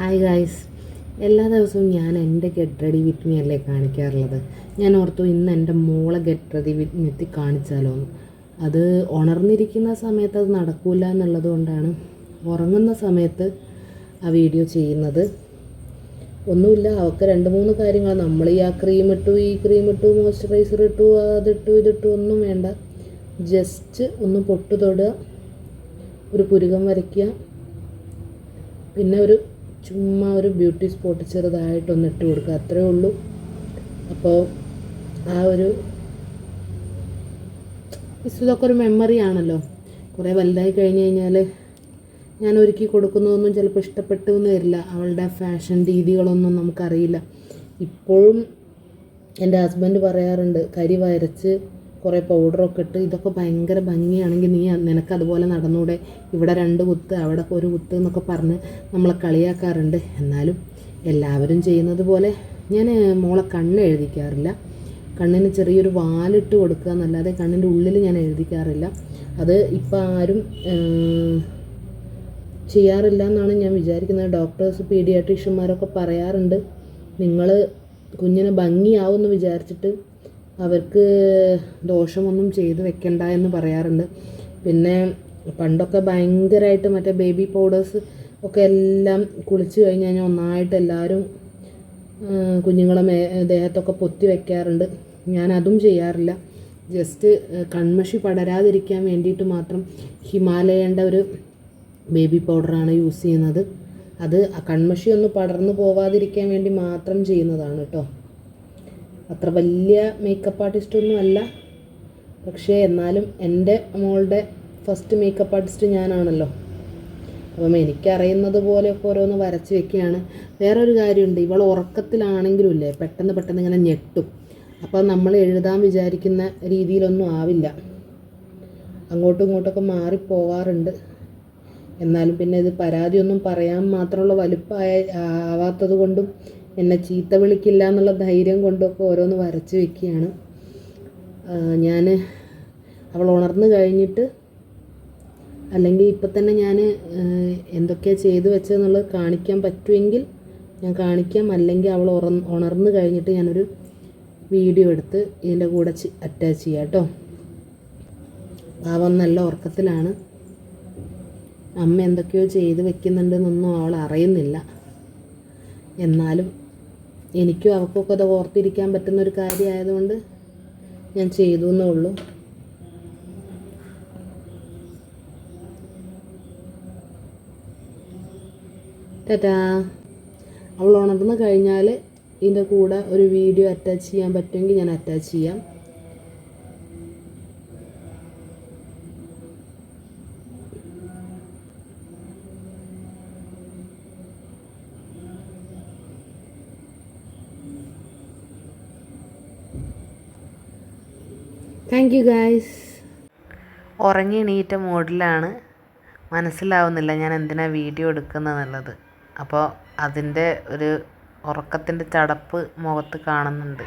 Hi guys എല്ലാ ദിവസവും ഞാൻ എന്റെ ഗെറ്റ് റെഡി വിത്ത് മീ അല്ലേ കാണിക്കാറുള്ളത്? ഞാൻ ഓർത്തു ഇന്ന് എന്റെ മോളെ ഗെറ്റ് റെഡി വിത്ത് മീ കാണിച്ചാലോ അത് ഉണർന്നിരിക്കുന്ന സമയത്ത് അത് നടക്കില്ല എന്നുള്ളത് കൊണ്ടാണ് ഉറങ്ങുന്ന സമയത്ത് ആ വീഡിയോ ചെയ്യുന്നത്. ഒന്നുമില്ല അവൾക്ക് രണ്ട് മൂന്ന് കാര്യങ്ങൾ. നമ്മൾ ഈ ആ ക്രീം ഇട്ടു ഈ ക്രീം ഇട്ടു മോയ്സ്ചറൈസർ ഇട്ടു അതിട്ടു ഇതിട്ടു ഒന്നും വേണ്ട. ജസ്റ്റ് ഒന്ന് പൊട്ടു തൊടുക ഒരു പുരുകം വരയ്ക്കുക പിന്നെ ഒരു ചുമ്മാ ഒരു ബ്യൂട്ടി സ്പോട്ട് ചെറുതായിട്ടൊന്ന് ഇട്ട് കൊടുക്കുക. അത്രേ ഉള്ളൂ. അപ്പോൾ ആ ഒരു ഇതൊക്കെ ഒരു മെമ്മറി ആണല്ലോ. കുറേ വലുതായി കഴിഞ്ഞ് കഴിഞ്ഞാൽ ഞാൻ ഒരുക്കി കൊടുക്കുന്നതൊന്നും ചിലപ്പോൾ ഇഷ്ടപ്പെട്ടു എന്ന് വരില്ല. അവളുടെ ഫാഷൻ രീതികളൊന്നും നമുക്കറിയില്ല. ഇപ്പോഴും എന്റെ ഹസ്ബൻഡ് പറയാറുണ്ട് കരി വരച്ച് കുറേ പൗഡറൊക്കെ ഇട്ട് ഇതൊക്കെ ഭയങ്കര ഭംഗിയാണെങ്കിൽ നീ നിനക്ക് അതുപോലെ നടന്നൂടെ. ഇവിടെ രണ്ട് കുത്ത് അവിടെ ഒരു കുത്ത് എന്നൊക്കെ പറഞ്ഞ് നമ്മളെ കളിയാക്കാറുണ്ട്. എന്നാലും എല്ലാവരും ചെയ്യുന്നത് പോലെ ഞാൻ മോളെ കണ്ണ് എഴുതിക്കാറില്ല. കണ്ണിന് ചെറിയൊരു വാലിട്ട് കൊടുക്കുക എന്നല്ലാതെ കണ്ണിന്റെ ഉള്ളിൽ ഞാൻ എഴുതിക്കാറില്ല. അത് ഇപ്പം ആരും ചെയ്യാറില്ല എന്നാണ് ഞാൻ വിചാരിക്കുന്നത്. ഡോക്ടേഴ്സ് പീഡിയാട്രീഷ്യന്മാരൊക്കെ പറയാറുണ്ട്. നിങ്ങൾ കുഞ്ഞിന് ഭംഗിയാവുമെന്ന് വിചാരിച്ചിട്ട് അവർക്ക് ദോഷമൊന്നും ചെയ്ത് വെക്കണ്ട എന്ന് പറയാറുണ്ട്. പിന്നെ പണ്ടൊക്കെ ഭയങ്കരമായിട്ട് മറ്റേ ബേബി പൗഡേഴ്സ് ഒക്കെ എല്ലാം കുളിച്ച് കഴിഞ്ഞ് കഴിഞ്ഞാൽ ഒന്നായിട്ട് എല്ലാവരും കുഞ്ഞുങ്ങളെ മേ ദേഹത്തൊക്കെ പൊത്തി വെക്കാറുണ്ട്. ഞാൻ അതും ചെയ്യാറില്ല. ജസ്റ്റ് കൺമഷി പടരാതിരിക്കാൻ വേണ്ടിയിട്ട് മാത്രം ഹിമാലയേന്റെ ഒരു ബേബി പൗഡറാണ് യൂസ് ചെയ്യുന്നത്. അത് കൺമഷി ഒന്ന് പടർന്നു പോവാതിരിക്കാൻ വേണ്ടി മാത്രം ചെയ്യുന്നതാണ് കേട്ടോ അത്ര വലിയ മേക്കപ്പ് ആർട്ടിസ്റ്റൊന്നും അല്ല. പക്ഷേ എന്നാലും എന്റെ മോളുടെ ഫസ്റ്റ് മേക്കപ്പ് ആർട്ടിസ്റ്റ് ഞാനാണല്ലോ. അപ്പം എനിക്കറിയുന്നത് പോലെയൊക്കെ ഓരോന്ന് വരച്ച് വെക്കുകയാണ്. വേറൊരു കാര്യമുണ്ട്. ഇവൾ ഉറക്കത്തിലാണെങ്കിലും ഇല്ലേ? പെട്ടെന്ന് പെട്ടെന്ന് ഇങ്ങനെ ഞെട്ടും. അപ്പോൾ നമ്മൾ എഴുതാൻ വിചാരിക്കുന്ന രീതിയിലൊന്നും ആവില്ല. അങ്ങോട്ടും ഇങ്ങോട്ടൊക്കെ മാറിപ്പോവാറുണ്ട് എന്നാലും പിന്നെ ഇത് പരാതിയൊന്നും പറയാൻ മാത്രമുള്ള വലുപ്പമായ ആവാത്തത് കൊണ്ടും എന്നെ ചീത്ത വിളിക്കില്ല എന്നുള്ള ധൈര്യം കൊണ്ടൊക്കെ ഓരോന്ന് വരച്ച് വെക്കുകയാണ്. ഞാൻ അവൾ ഉണർന്നു കഴിഞ്ഞിട്ട് അല്ലെങ്കിൽ ഇപ്പം തന്നെ ഞാൻ എന്തൊക്കെയാണ് ചെയ്തു വെച്ചതെന്നുള്ളത് കാണിക്കാൻ പറ്റുമെങ്കിൽ ഞാൻ കാണിക്കാം. അല്ലെങ്കിൽ അവൾ ഉറ ഉണർന്നു കഴിഞ്ഞിട്ട് ഞാനൊരു വീഡിയോ എടുത്ത് ഇതിന്റെ കൂടെ അറ്റാച്ച് ചെയ്യാം കേട്ടോ. പാവം നല്ല ഉറക്കത്തിലാണ്. അമ്മ എന്തൊക്കെയോ ചെയ്ത് വെക്കുന്നുണ്ടെന്നൊന്നും അവൾ അറിയുന്നില്ല. എന്നാലും എനിക്കും അവർക്കൊക്കെ അത് ഓർത്തിരിക്കാൻ പറ്റുന്ന ഒരു കാര്യമായതുകൊണ്ട് ഞാൻ ചെയ്തു എന്നേ ഉള്ളൂ. ടാറ്റാ. അവൾ ഉണർന്ന് കഴിഞ്ഞാൽ ഇതിന്റെ കൂടെ ഒരു വീഡിയോ അറ്റാച്ച് ചെയ്യാൻ പറ്റുമെങ്കിൽ ഞാൻ അറ്റാച്ച് ചെയ്യാം. താങ്ക് യു ഗായ്സ് ഉറങ്ങി എണീറ്റ മോഡിലാണ്. മനസ്സിലാവുന്നില്ല ഞാൻ എന്തിനാണ് വീഡിയോ എടുക്കുന്നതെന്നുള്ളത് അപ്പോൾ അതിന്റെ ഒരു ഉറക്കത്തിന്റെ ചടപ്പ് മുഖത്ത് കാണുന്നുണ്ട്.